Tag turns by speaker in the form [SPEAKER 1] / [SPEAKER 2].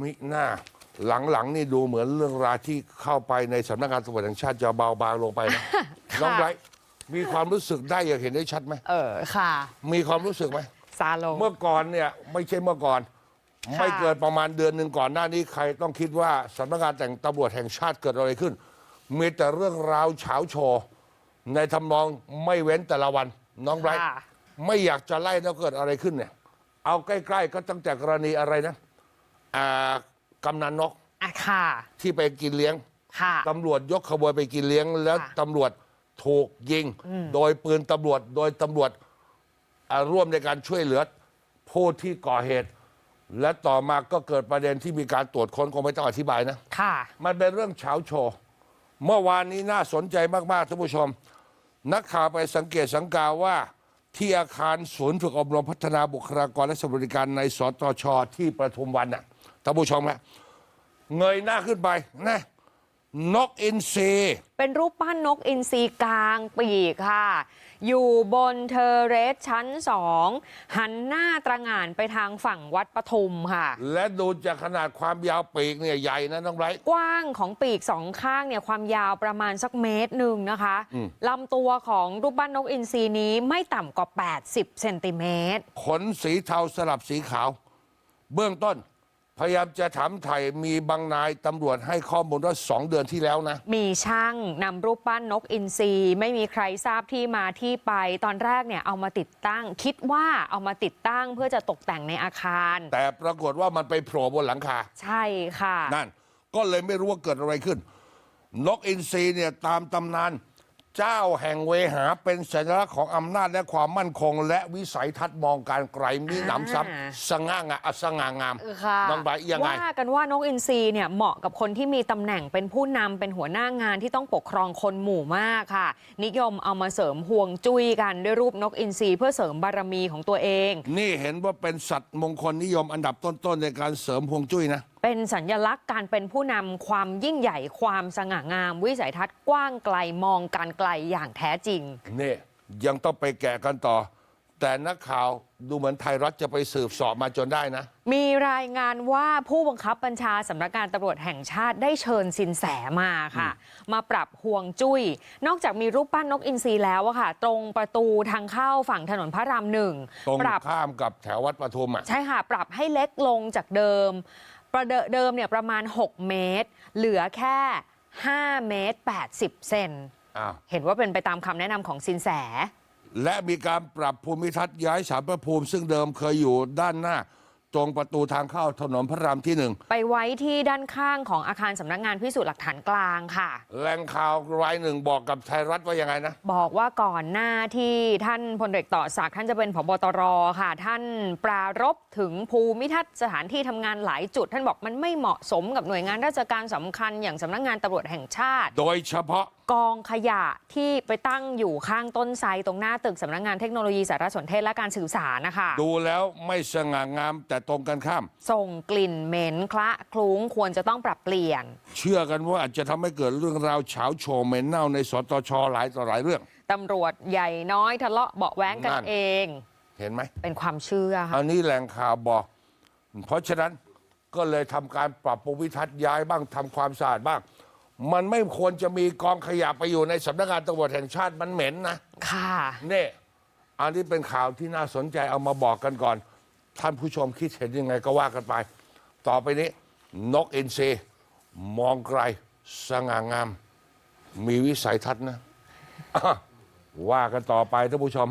[SPEAKER 1] มิหน้า หลังๆนี่ดูเหมือนเรื่องราวที่เข้าไปในสำนักงานตำรวจแห่งชาติจะเบาบางลงไปนะน้องไบรท์มีความรู้สึกได้อย่างเห็นได้ชัดไหม
[SPEAKER 2] เออค่ะ
[SPEAKER 1] มีความรู้สึกไหม
[SPEAKER 2] ซาลง
[SPEAKER 1] เมื่อก่อนเนี่ยไม่ใช่เมื่อก่อน
[SPEAKER 2] ค่ะ
[SPEAKER 1] ไม่เกินประมาณเดือนหนึ่งก่อนหน้านี้ใครต้องคิดว่าสำนักงานแต่งตำรวจแห่งชาติเกิดอะไรขึ้น มีแต่เรื่องราวเฉาโชว์ในทำนองไม่เว้นแต่ละวันน้องไบรท์
[SPEAKER 2] ค่ะ
[SPEAKER 1] ไม่อยากจะไล่แล้วเกิดอะไรขึ้นเนี่ย เอาใกล้ ๆ ก็ตั้งแต่กรณีอะไรนะ อ่ากำนันนก
[SPEAKER 2] อะค่ะ
[SPEAKER 1] ที่ไปกินเลี้ยง
[SPEAKER 2] ค่ะ
[SPEAKER 1] ตำรวจยกขบวนไปกินเลี้ยง แล้ว
[SPEAKER 2] ค่ะ
[SPEAKER 1] ตำรวจถูกยิงโดยปืนตำรวจโดยตำรวจอ่าร่วมในการช่วยเหลือผู้ที่ก่อเหตุ และต่อมาก็เกิดประเด็นที่มีการตรวจค้นคงไม่ต้องอธิบายนะ
[SPEAKER 2] ค่ะ
[SPEAKER 1] มันเป็นเรื่องเฉาโชว์ เมื่อวานนี้น่าสนใจมาก ๆท่านผู้ชม นักข่าวไปสังเกตสังกาว่า ที่อาคารศูนย์ฝึกอบรมพัฒนาบุคลากรและสวัสดิการในสตชที่ประทุมวันน่ะท่านผู้ชมฮะเงยหน้าขึ้นไปนะ นกอินทรี
[SPEAKER 2] เป็นรูปปั้นนกอินทรีกลางปีกค่ะ อยู่บนเทอร์เรสชั้นสองหันหน้าตระหง่านไปทางฝั่งวัดปทุมค่ะ
[SPEAKER 1] และดูจากขนาดความยาวปีกเนี่ยใหญ่นะน้องไบรท์
[SPEAKER 2] กว้างของปีกสองข้างเนี่ยความยาวประมาณสักเมตรหนึ่งนะคะ
[SPEAKER 1] อืม
[SPEAKER 2] ลำตัวของรูปปั้นนกอินทรีนี้ไม่ต่ำกว่า 80 เซนติเมตร
[SPEAKER 1] ขนสีเทาสลับสีขาว เบื้องต้น พยายามจะถามไถ่มีบางนายตำรวจให้ข้อมูลว่าสองเดือนที่แล้วนะ
[SPEAKER 2] มีช่างนำรูปปั้นนกอินทรีไม่มีใครทราบที่มาที่ไป ตอนแรกเนี่ยเอามาติดตั้ง คิดว่าเอามาติดตั้งเพื่อจะตกแต่งในอาคาร
[SPEAKER 1] แต่ปรากฏว่ามันไปโผล่บนหลังคา
[SPEAKER 2] ใช่ค่ะ
[SPEAKER 1] นั่น ก็เลยไม่รู้ว่าเกิดอะไรขึ้น นกอินทรีเนี่ยตามตำนาน เจ้าแห่งเวหาเป็นสัญลักษณ์ของอำนาจและความมั่นคง และวิสัยทัศน์มองการไกลมีหนำซ้ำสง่างามสง่างาม
[SPEAKER 2] ค่ะ
[SPEAKER 1] น้องไบรท์ยังไง
[SPEAKER 2] ว่ากันว่านกอินทรีเนี่ยเหมาะกับคนที่มีตำแหน่งเป็นผู้นำเป็นหัวหน้างานที่ต้องปกครองคนหมู่มากค่ะ นิยมเอามาเสริมห่วงจุ้ยกันด้วยรูปนกอินทรีเพื่อเสริมบารมีของตัวเอง
[SPEAKER 1] นี่เห็นว่าเป็นสัตว์มงคลนิยมอันดับต้นๆในการเสริมพวงจุ้ยนะ
[SPEAKER 2] เป็นสัญญลักษณ์การเป็นผู้นำความยิ่งใหญ่ความสง่างาม วิสัยทัศน์กว้างไกลมองการไกลอย่างแท้จริง
[SPEAKER 1] นี่ยังต้องไปแกะกันต่อ แต่นักข่าวดูเหมือนไทยรัฐจะไปสืบเสอบมาจนได้นะ
[SPEAKER 2] มีรายงานว่าผู้บังคับบัญชาสำนักงานตำรวจแห่งชาติได้เชิญสินแสมาค่ะ มาปรับห่วงจุย้ย นอกจากมีรูปปั้นนกอินทรีแล้วอะค่ะ ตรงประตูทางเข้าฝั่งถนนพระรามหนึ่ง
[SPEAKER 1] ตรง
[SPEAKER 2] ปรับ
[SPEAKER 1] ข้ามกับแถววัดปทุมอะ
[SPEAKER 2] ใช่ค่ะ ปรับให้เล็กลงจากเดิม ประเดิเดิมเนี่ยประมาณ 6 เมตร เหลือแค่ 5 เมตร 80 เซน
[SPEAKER 1] อ้าว
[SPEAKER 2] เห็นว่าเป็นไปตามคำแนะนำของสินแส
[SPEAKER 1] และมีการปรับภูมิทัศน์ย้ายสารพระภูมิ ซึ่งเดิมเคยอยู่ด้านหน้า ตรงประตูทางเข้าถนนพระรามที่หนึ่ง
[SPEAKER 2] ไปไว้ที่ด้านข้างของอาคารสำนักงานพิสูจน์หลักฐานกลางค่ะ
[SPEAKER 1] แหล่งข่าวรายหนึ่งบอกกับไทยรัฐว่ายังไงนะ
[SPEAKER 2] บอกว่าก่อนหน้าที่ท่านพลเอกต่อศักดิ์ท่านจะเป็นผบตรค่ะ ท่านปรารบถึงภูมิทัศน์สถานที่ทำงานหลายจุด ท่านบอกมันไม่เหมาะสมกับหน่วยงานราชการสำคัญอย่างสำนักงานตำรวจแห่งชาติ
[SPEAKER 1] โดยเฉพาะ
[SPEAKER 2] กองขยะที่ไปตั้งอยู่ข้างต้นไทรตรงหน้าตึกสำนักงานเทคโนโลยีสารสนเทศและการสื่อสารนะคะ
[SPEAKER 1] ดูแล้วไม่สง่างามแต่ตรงกันข้าม
[SPEAKER 2] ส่งกลิ่นเหม็นคละคลุ้งควรจะต้องปรับเปลี่ยน
[SPEAKER 1] เชื่อกันว่าอาจจะทำให้เกิดเรื่องราวเฉาโชว์เหม็นเน่าในสตชหลายต่อหลายเรื่อง
[SPEAKER 2] ตำรวจใหญ่น้อยทะเลาะเบาะแว้งกัน
[SPEAKER 1] นั่น
[SPEAKER 2] เอง
[SPEAKER 1] เห็นไหม
[SPEAKER 2] เป็นความเชื่อค่ะ
[SPEAKER 1] อันนี้แหล่งข่าวบอก เพราะฉะนั้นก็เลยทำการปรับภูมิทัศน์ย้ายบ้างทำความสะอาดบ้าง มันไม่ควรจะมีกองขยะไปอยู่ในสำนักงานตำรวจแห่งชาติมันเหม็นนะ
[SPEAKER 2] ค่ะ
[SPEAKER 1] นี่อันนี้เป็นข่าวที่น่าสนใจเอามาบอกกันก่อน ท่านผู้ชมคิดเห็นยังไงก็ว่ากันไป ต่อไปนี้ นกอินทรีมองไกล สง่างาม มีวิสัยทัศน์นะอะว่ากันต่อไปท่านผู้ชมฮะ